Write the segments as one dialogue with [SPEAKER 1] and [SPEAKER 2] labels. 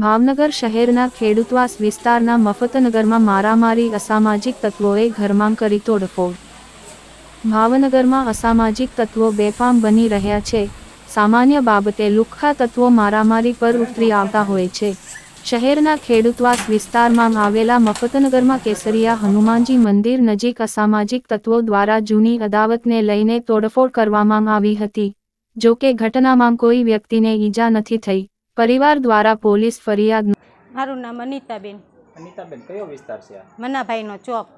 [SPEAKER 1] ભાવનગર શહેરના ખેડૂતવાસ વિસ્તારના મફતનગરમાં મારામારી અસામાજિક તત્વોએ ઘરમાં કરી તોડફોડ ભાવનગરમાં અસામાજિક તત્વો બેફામ બની રહ્યા છે. સામાન્ય બાબતે લુખ્ખા તત્વો મારામારી પર ઉતરી આવતા હોય છે. શહેરના ખેડૂતવાસ વિસ્તારમાં આવેલા મફતનગરમાં કેસરિયા હનુમાનજી મંદિર નજીક અસામાજિક તત્વો દ્વારા જૂની અદાવતને લઈને તોડફોડ કરવામાં આવી હતી. જો કે ઘટનામાં કોઈ વ્યક્તિને ઈજા નથી થઈ. પરિવાર દ્વારા પોલીસ ફરિયાદ
[SPEAKER 2] મારું નામ અનિતાબેન.
[SPEAKER 3] અનિતાબેન કયો વિસ્તાર છે આ?
[SPEAKER 2] મનાભાઈનો ચોક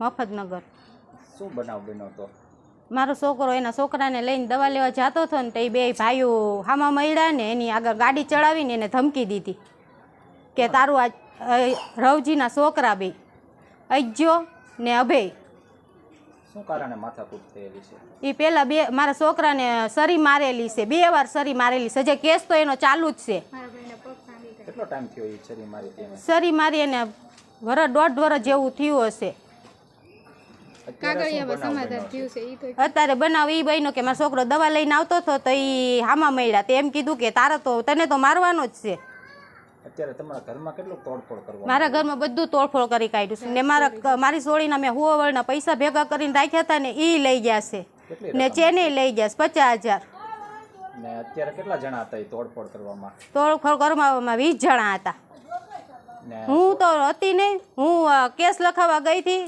[SPEAKER 2] મફતનગર.
[SPEAKER 3] શું બનાવ બન્યો તો?
[SPEAKER 2] મારો છોકરો એના છોકરાને લઈને દવા લેવા જતો હતો ને તો એ બે ભાઈઓ હામા મળ્યા ને એની આગળ ગાડી ચડાવીને એને ધમકી દીધી. કે તારું આ રવજીના છોકરા બે અજ્જો ને અભય.
[SPEAKER 3] શું કારણે માથાકૂટ થયેલી છે?
[SPEAKER 2] એ પેલા બે મારા છોકરાને સરી મારેલી છે બે વાર સરી મારેલી છે. જે કેસ તો એનો ચાલુ જ છે.
[SPEAKER 3] કેટલો ટાઈમ થયો એ સરી મારી
[SPEAKER 2] સરી મારી એને વરસ દોઢ વરસ જેવું થયું હશે.
[SPEAKER 3] અત્યારે બનાવ
[SPEAKER 2] એ બન્યો કે મારો છોકરો દવા લઈને આવતો હતો તો એ હામા મળ્યા. તે એમ કીધું કે તારે તો તને તો મારવાનો જ છે.
[SPEAKER 3] અત્યારે તમારા ઘરમાં કેટલું તોડફોડ કરવા
[SPEAKER 2] મારા ઘરમાં બધું તોડફોડ કરી કાઢ્યું છે. ને મારા મારી સોળીના મેં હુવાવળના પૈસા ભેગા કરીને રાખ્યા હતા ને એ લઈ ગયા છે. ને ચેને લઈ ગયા છે પચાસ હજાર.
[SPEAKER 3] ને અત્યારે કેટલા જણા હતા એ તોડફોડ કરવામાં?
[SPEAKER 2] તોડફોડ કરવામાં વીસ જણા હતા. હું તો હતી નહીં. હું કેસ લખાવવા ગઈ હતી.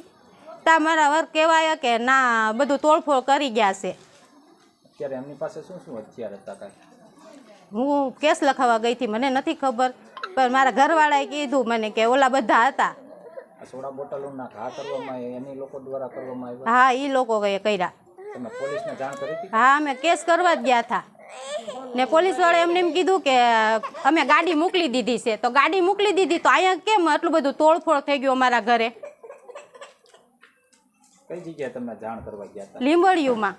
[SPEAKER 2] તા મારા વર્ક કહેવાય કે ના બધું તોડફોડ કરી ગયા છે.
[SPEAKER 3] અત્યારે એમની પાસે શું શું હથિયાર હતા કાંઈ?
[SPEAKER 2] હું કેસ લખાવવા ગઈ હતી મને નથી ખબર. પણ મારા ઘરવાળાએ કીધું મને કે ઓલા બધા હતા.
[SPEAKER 3] સોડા બોટલોના ઘા કરવામાં એની લોકો દ્વારા કરવામાં આવ્યા?
[SPEAKER 2] હા એ લોકો કઈ કર્યા.
[SPEAKER 3] તમે પોલીસને જાણ કરી હતી?
[SPEAKER 2] હા અમે કેસ કરવા જ ગયા હતા. ને પોલીસવાળાએ એમને એમ કીધું કે અમે ગાડી મોકલી દીધી છે. તો ગાડી મોકલી દીધી તો અહીંયા કેમ આટલું બધું તોડફોડ થઈ ગયું અમારા ઘરે?
[SPEAKER 3] કઈ જગ્યાએ તમે જાણ કરવા ગયા હતા?
[SPEAKER 2] લીંબડિયુંમાં